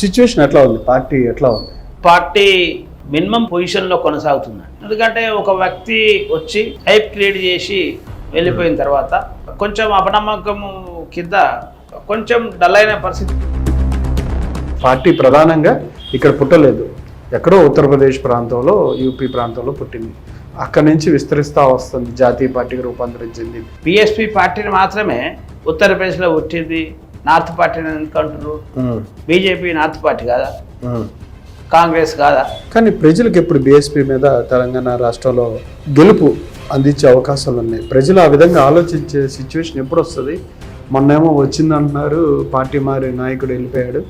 Situation ఎట్లా ఉంది? Party ఎట్లా ఉంది? పార్టీ మినిమం పొజిషన్లో కొనసాగుతుంది ఎందుకంటే ఒక వ్యక్తి వచ్చి హైప్ క్రియేట్ చేసి వెళ్ళిపోయిన తర్వాత కొంచెం అపనమ్మకము కింద కొంచెం డల్ అయిన పరిస్థితి. పార్టీ ప్రధానంగా ఇక్కడ పుట్టలేదు. ఎక్కడో ఉత్తరప్రదేశ్ ప్రాంతంలో యూపీ ప్రాంతంలో పుట్టింది. అక్కడి నుంచి విస్తరిస్తూ వస్తుంది జాతీయ పార్టీకి రూపాంతరం చెందింది పిఎస్పి పార్టీని మాత్రమే ఉత్తరప్రదేశ్లో పుట్టింది. నార్త్ పార్టీని ఎందుకు అంటున్నారు? బీజేపీ నార్త్ పార్టీ కాదా? కాంగ్రెస్ కాదా? కానీ ప్రజలకు ఇప్పుడు బీఎస్పీ మీద తెలంగాణ రాష్ట్రంలో గెలుపు అందించే అవకాశాలు ఉన్నాయి. ప్రజలు ఆ విధంగా ఆలోచించే సిచ్యువేషన్ ఎప్పుడు వస్తుంది? మొన్నేమో వచ్చిందంటున్నారు పార్టీ మారి నాయకుడు వెళ్ళిపోయాడు.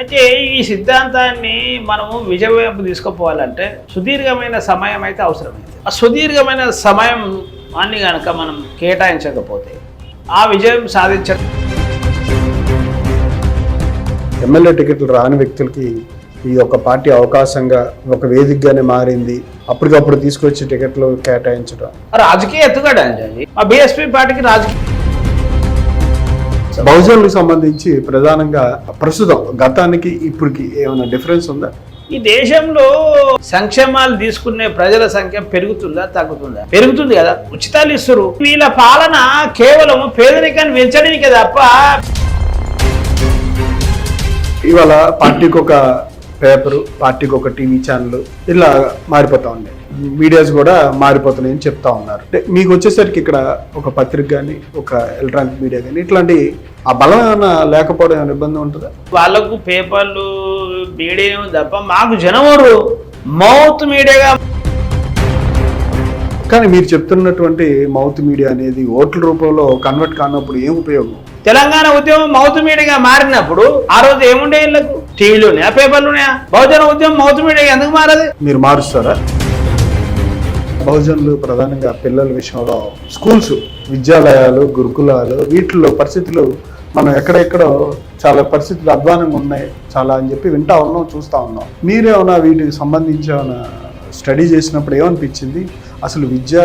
అయితే ఈ సిద్ధాంతాన్ని మనము విజయం వైపు తీసుకుపోవాలంటే సుదీర్ఘమైన సమయం అయితే అవసరమైంది. ఆ సుదీర్ఘమైన సమయం అన్ని కనుక మనం కేటాయించకపోతే ఆ విజయం సాధించడం ఎమ్మెల్యే టికెట్లు రాని వ్యక్తులకి ఈ ఒక పార్టీ అవకాశంగా ఒక వేదికగానే మారింది. అప్పటికప్పుడు తీసుకొచ్చి టికెట్లు కేటాయించడం. రాజకీయ ఎత్తుగడ ఆ బీఎస్పీ పార్టీకి రాజకీయ బహుజనులకు సంబంధించి ప్రధానంగా ప్రస్తుతం గతానికి ఇప్పటికి ఏమైనా డిఫరెన్స్ ఉందా? ఈ దేశంలో సంక్షేమాలు తీసుకునే ప్రజల సంఖ్య పెరుగుతుందా తగ్గుతుందా? పెరుగుతుంది కదా. ఉచితాలు ఇస్తారు వీళ్ళ పాలన కేవలం పేదరికాన్ని పెంచడానికి తప్ప ఇవాళ పార్టీకి ఒక పేపరు పార్టీకి ఒక టీవీ ఛానల్ ఇలా మారిపోతా ఉన్నాయి. మీడియాస్ కూడా మారిపోతున్నాయని చెప్తా ఉన్నారు. అంటే మీకు వచ్చేసరికి ఇక్కడ ఒక పత్రిక కానీ ఒక ఎలక్ట్రానిక్ మీడియా కానీ ఇట్లాంటి ఆ బలం ఏమైనా లేకపోవడం ఏమైనా ఇబ్బంది ఉంటుందా? వాళ్ళకు పేపర్లు మీడియా తప్ప మాకు జనవరు మౌత్ మీడియాగా కానీ మీరు చెప్తున్నటువంటి మౌత్ మీడియా అనేది ఓట్ల రూపంలో కన్వర్ట్ కానప్పుడు ఏం ఉపయోగం? తెలంగాణ ఉద్యమం మౌత్ మీడియాగా మారినప్పుడు ఆ రోజు ఏముండే వీళ్ళకు టీవీలోనే పేపర్లునే బహుజన ఉద్యమం మౌత్ మీడియాగా ఎందుకు మారదు? మీరు మారుస్తారా? బహుజనులు ప్రధానంగా పిల్లల విషయంలో స్కూల్స్ విద్యాలయాలు గురుకులాలు వీటిల్లో పరిస్థితులు మనం ఎక్కడెక్కడో చాలా పరిస్థితులు అధ్వానంగా ఉన్నాయి చాలా అని చెప్పి వింటా ఉన్నాం చూస్తూ ఉన్నాం. మీరేమైనా వీటికి సంబంధించి ఏమైనా స్టడీ చేసినప్పుడు ఏమనిపించింది? అసలు విద్యా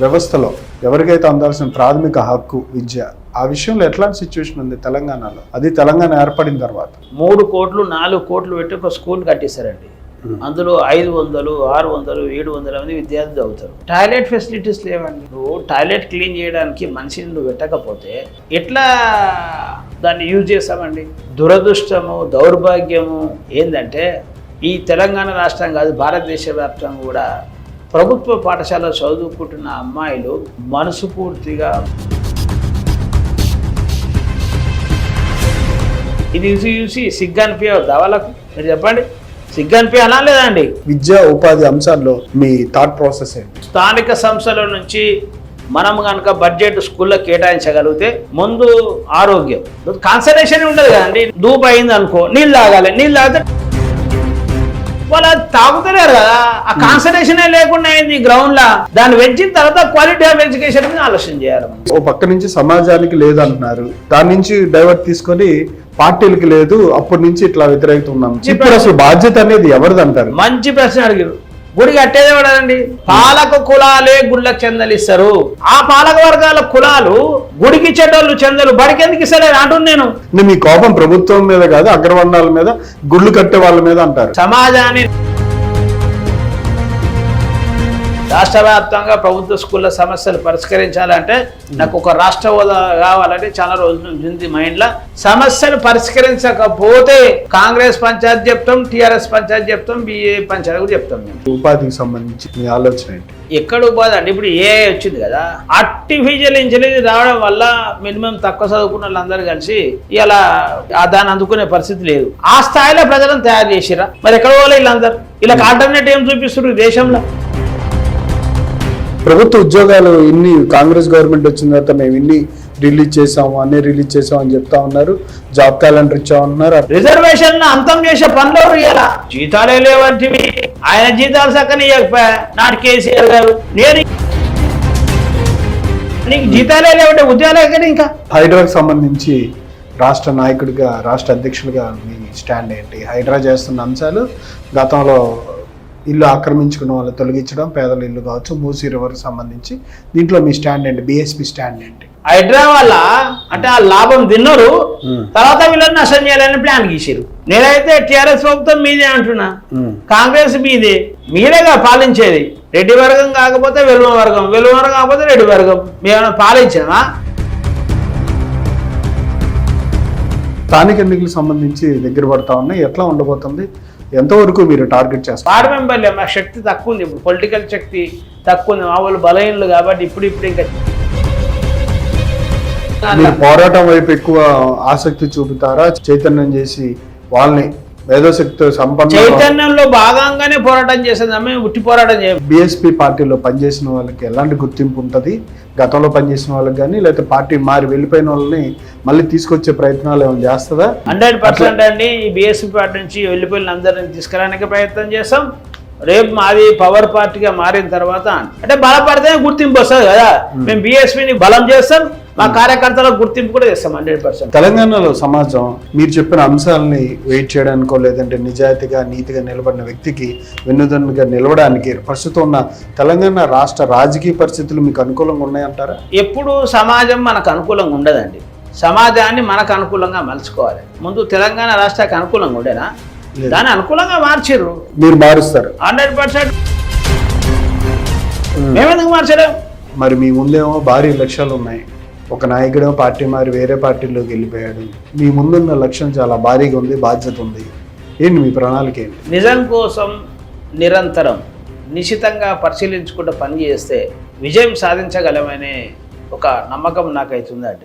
వ్యవస్థలో ఎవరికైతే అందాల్సిన ప్రాథమిక హక్కు విద్య ఆ విషయంలో ఎట్లాంటి సిచ్యువేషన్ ఉంది తెలంగాణలో? అది తెలంగాణ ఏర్పడిన తర్వాత. మూడు కోట్లు నాలుగు కోట్లు పెట్టి ఒక స్కూల్ కట్టేశారండి. అందులో ఐదు వందలు ఆరు వందలు ఏడు వందల మంది విద్యార్థులు చదువుతారు. టాయిలెట్ ఫెసిలిటీస్ లేవండి. నువ్వు టాయిలెట్ క్లీన్ చేయడానికి మనిషిని నువ్వు పెట్టకపోతే ఎట్లా దాన్ని యూజ్ చేస్తామండి? దురదృష్టము దౌర్భాగ్యము ఏంటంటే ఈ తెలంగాణ రాష్ట్రం కాదు భారతదేశ వ్యాప్తంగా కూడా ప్రభుత్వ పాఠశాల చదువుకుంటున్న అమ్మాయిలు మనసు పూర్తిగా ఇది చూసి చూసి సిగ్గు వాళ్ళకు? మీరు చెప్పండి. సిగ్గు అనిపించాలా లేదా అండి విద్యా ఉపాధి అంశాల్లో మీ థాట్ ప్రాసెస్ ఏంటి? స్థానిక సంస్థల నుంచి మనం కనుక బడ్జెట్ స్కూల్లో కేటాయించగలిగితే ముందు ఆరోగ్యం. కాన్సన్ట్రేషన్ ఉండదు కదండి. దూపు అయింది అనుకో నీళ్ళు తాగాలి. నీళ్ళు తాగితే వాళ్ళు తాగుతలేరు కదా ఆ కాన్సన్ట్రేషన్ లేకుండా అయింది గ్రౌండ్ లా. దాన్ని పెంచిన తర్వాత క్వాలిటీ ఆఫ్ ఎడ్యుకేషన్ మీద ఆలోచన చేయాలి. ఓ పక్క నుంచి సమాజానికి లేదంటున్నారు దాని నుంచి డైవర్ట్ తీసుకొని పార్టీలకి లేదు. అప్పటి నుంచి ఇట్లా వ్యతిరేకత ఉన్నాం. ఇప్పుడు అసలు బాధ్యత అనేది ఎవరిది అంటారు? మంచి ప్రశ్న అడిగారు. గుడి కట్టేది ఎవడండి పాలక కులాలే గుళ్ళకి చెందలిస్తారు. ఆ పాలక వర్గాల కులాలు గుడికి ఇచ్చేటోళ్ళు చందలు బడికి ఎందుకు ఇస్తలేదు? అంటున్నాను నేను మీ కోపం ప్రభుత్వం మీద కాదు అగ్రవర్ణాల మీద గుళ్ళు కట్టే వాళ్ళ మీద అంటారు. సమాజాన్ని రాష్ట్ర వ్యాప్తంగా ప్రభుత్వ స్కూళ్ళ సమస్యలు పరిష్కరించాలంటే నాకు ఒక రాష్ట్ర హోదా కావాలంటే చాలా రోజుల నుంచి మైండ్లో. సమస్యలు పరిష్కరించకపోతే కాంగ్రెస్ పంచాయతీ చెప్తాం టీఆర్ఎస్ పంచాయతీ చెప్తాం బిఏ పంచాయతీ కూడా చెప్తాం మేము. ఉపాధికి సంబంధించి మీ ఆలోచన ఏంటి? ఎక్కడ ఉపాధి అంటే ఇప్పుడు ఏ వచ్చింది కదా ఆర్టిఫిషియల్ ఇంటెలిజెన్స్ రావడం వల్ల మినిమం తక్కువ చదువుకున్న వాళ్ళందరూ కలిసి ఇలా దాన్ని అందుకునే పరిస్థితి లేదు. ఆ స్థాయిలో ప్రజలను తయారు చేసిరా మరి ఎక్కడ పోలే వీళ్ళందరూ? ఇలా ఆల్టర్నేట్ ఏం చూపిస్తున్నారు దేశంలో? ప్రభుత్వ ఉద్యోగాలు ఇన్ని కాంగ్రెస్ గవర్నమెంట్ వచ్చిన తర్వాత మేము ఇన్ని రిలీజ్ చేసాము అన్ని రిలీజ్ చేసాము అని చెప్తా ఉన్నారు. జాబ్ క్యాలెండర్ ఇచ్చామన్నారు రిజర్వేషన్ అంతం చేసే పనులు జీతాలే లేవంటివి. ఆయన జీతాలు సక్కని ఇవ్వకపోయా నాటి కేసీఆర్ గారు. నేను నీకు జీతాలే లేవంటే ఉద్యోగాలు ఇంకా? హైడ్రాకి సంబంధించి రాష్ట్ర నాయకుడిగా రాష్ట్ర అధ్యక్షుడిగా మీ స్టాండ్ ఏంటి? హైడ్రా చేస్తున్న అంశాలు గతంలో ఇల్లు ఆక్రమించుకున్న వాళ్ళు తొలగించడం పేదల ఇల్లు కావచ్చు మూసీ రివర్కి సంబంధించి. దీంట్లో మీ స్టాండ్ ఏంటి? బీఎస్పీ స్టాండ్ ఏంటి? హైడ్రా వల్ల అంటే ఆ లాభం తిన్నారు తర్వాత వీళ్ళని నష్టం చేయాలని ప్లాన్ గీసారు నేనైతే టిఆర్ఎస్ ప్రభుత్వం మీదే అంటున్నా. కాంగ్రెస్ మీదే. మీరేగా పాలించేది? రెడ్డి వర్గం కాకపోతే వెలుమ వర్గం వెలుమ వర్గం కాకపోతే రెడ్డి వర్గం. మేమైనా పాలించామా స్థానిక ఎన్నికలకు సంబంధించి దగ్గర పడతా ఉన్నాయి. ఎట్లా ఉండబోతుంది? ఎంతవరకు మీరు టార్గెట్ చేస్తారు? వార్డు మెంబర్లే మా శక్తి తక్కువ ఉంది? ఇప్పుడు పొలిటికల్ శక్తి తక్కువ ఉంది. మా వాళ్ళు బలహీనలు కాబట్టి ఇప్పుడు ఇప్పుడు ఇంకా మీరు పోరాటం వైపు ఎక్కువ ఆసక్తి చూపుతారా? చైతన్యం చేసి వాళ్ళని మేధోశక్తి సంపన్న చైతన్యంలో భాగంగానే పోరాటం చేసేది. మేము ఉట్టి పోరాటం చేయం. బీఎస్పీ పార్టీలో పనిచేసిన వాళ్ళకి ఎలాంటి గుర్తింపు ఉంటుంది? గతంలో పనిచేసిన వాళ్ళకి కానీ లేకపోతే పార్టీ మారి వెళ్ళిపోయిన వాళ్ళని మళ్ళీ తీసుకొచ్చే ప్రయత్నాలు ఏమైనా చేస్తుందా? హండ్రెడ్ పర్సెంట్ అండి. ఈ బీఎస్పీ పార్టీ నుంచి వెళ్ళిపోయిన అందరిని తీసుకురావడానికి ప్రయత్నం చేస్తాం రేపు మాది పవర్ పార్టీగా మారిన తర్వాత అంటే బలపడితే గుర్తింపు వస్తుంది కదా. మేము. బీఎస్పీని బలం చేస్తాం మా కార్యకర్తలకు గుర్తింపు కూడా చేస్తాం హండ్రెడ్ పర్సెంట్. తెలంగాణలో సమాజం మీరు చెప్పిన అంశాలని వెయిట్ చేయడానికో లేదంటే నిజాయితీగా నీతిగా నిలబడిన వ్యక్తికి వెన్నుదన్నుగా నిలవడానికి ప్రస్తుతం ఉన్న తెలంగాణ రాష్ట్ర రాజకీయ పరిస్థితులు మీకు అనుకూలంగా ఉన్నాయంటారా? ఎప్పుడు సమాజం మనకు అనుకూలంగా ఉండదండి. సమాజాన్ని మనకు అనుకూలంగా మలుచుకోవాలి. ముందు తెలంగాణ రాష్ట్రానికి అనుకూలంగా ఉండేనా? దాన్ని అనుకూలంగా మార్చిర్రు మీరు మారుస్తారు. Hundred percent. మేమెందుకు మార్చలేం? మరి మీ ముందేమో భారీ లక్ష్యాలు ఉన్నాయి. ఒక నాయకుడేమో పార్టీ మారి వేరే పార్టీలోకి వెళ్ళిపోయాడు. మీ ముందున్న లక్ష్యం చాలా భారీగా ఉంది బాధ్యత ఉంది. ఏంటి మీ ప్రణాళిక ఏంటి? నిజం కోసం నిరంతరం నిశితంగా పరిశీలించుకుంటూ పని చేస్తే విజయం సాధించగలమనే ఒక నమ్మకం నాకైతుందండి.